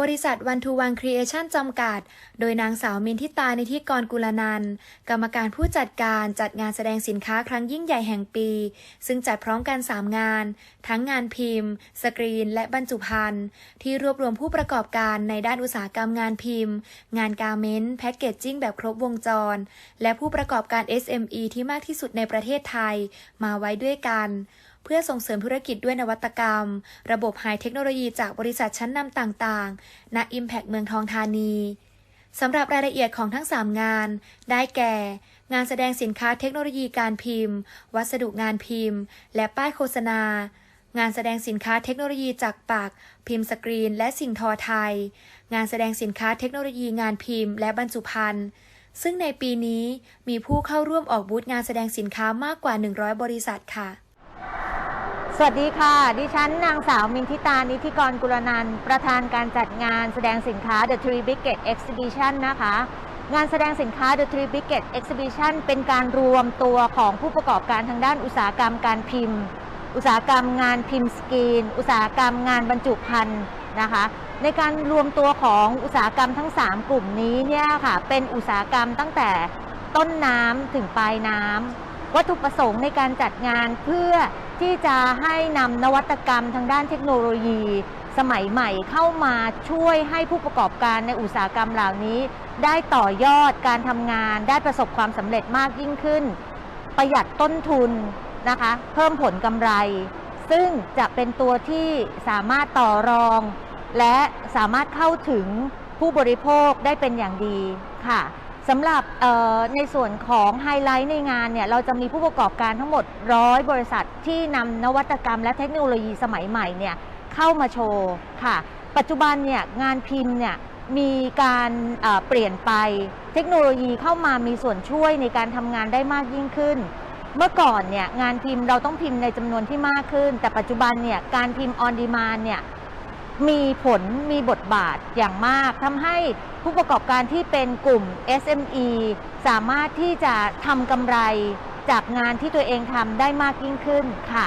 บริษัทวันทูวันครีเอชั่นจำกัด โดยนางสาวมินทิตาในที่กรกุลนัน กรรมการผู้จัดการจัดงานแสดงสินค้าครั้งยิ่งใหญ่แห่งปี ซึ่งจัดพร้อมกัน 3 งาน ทั้งงานพิมพ์ สกรีน และบรรจุภัณฑ์ ที่รวบรวมผู้ประกอบการในด้านอุตสาหกรรมงานพิมพ์ งานการเมนต์แพ็กเกจจิ้งแบบครบวงจร และผู้ประกอบการ SME ที่มากที่สุดในประเทศไทย มาไว้ด้วยกัน พื่อส่งเสริมธุรกิจด้วยนวัตกรรม ระบบไฮเทคโนโลยีจากบริษัทชั้นนำต่างๆ ณ Impact เมืองทองธานีสำหรับรายละเอียดของทั้ง 3 งาน ได้แก่ งานแสดงสินค้าเทคโนโลยีการพิมพ์ วัสดุงานพิมพ์ และป้ายโฆษณา งานแสดงสินค้าเทคโนโลยีจากปักพิมพ์สกรีน และสิ่งทอไทย งานแสดงสินค้าเทคโนโลยีงานพิมพ์ และบรรจุภัณฑ์ซึ่งในปีนี้มีผู้เข้าร่วมออกบูธงานแสดงสินค้ามากกว่า 100 บริษัทค่ะ สวัสดีค่ะ ดิฉันนางสาวมินทิตา นิธิกรกุลนัน ประธานการจัดงานแสดงสินค้า The Three Biggest Exhibition นะคะ งานแสดงสินค้า The Three Biggest Exhibition เป็นการรวมตัวของผู้ประกอบการทางด้านอุตสาหกรรมการพิมพ์ อุตสาหกรรมงานพิมพ์สกรีน อุตสาหกรรมงานบรรจุภัณฑ์นะคะ ในการรวมตัวของอุตสาหกรรมทั้ง 3 กลุ่มนี้เนี่ยค่ะ เป็นอุตสาหกรรมตั้งแต่ต้นน้ำถึงปลายน้ำวัตถุประสงค์ในการจัดงานเพื่อ ที่จะให้นำนวัตกรรมทางด้านเทคโนโลยี สมัยใหม่เข้ามาช่วยให้ผู้ประกอบการในอุตสาหกรรมเหล่านี้ ได้ต่อยอดการทำงาน ได้ประสบความสำเร็จมากยิ่งขึ้น ประหยัดต้นทุนนะคะ เพิ่มผลกำไร ซึ่งจะเป็นตัวที่สามารถต่อรอง และสามารถเข้าถึงผู้บริโภคได้เป็นอย่างดีค่ะ สำหรับในส่วนของไฮไลท์ในงานเนี่ยเราจะมีผู้ประกอบการทั้งหมดร้อยบริษัทที่นำนวัตกรรมและเทคโนโลยีสมัยใหม่เนี่ยเข้ามาโชว์ค่ะ ปัจจุบันเนี่ยงานพิมพ์เนี่ยมีการเอ่อเปลี่ยนไปเทคโนโลยีเข้ามามีส่วนช่วยในการทำงานได้มากยิ่งขึ้น เมื่อก่อนเนี่ยงานพิมพ์เราต้องพิมพ์ในจำนวนที่มากขึ้น แต่ปัจจุบันเนี่ยการพิมพ์ออนดีมานเนี่ย มีผลมีบทบาทอย่างมากทำให้ผู้ประกอบการที่เป็นกลุ่ม SME สามารถที่จะทำกำไรจากงานที่ตัวเองทำได้มากยิ่งขึ้นค่ะ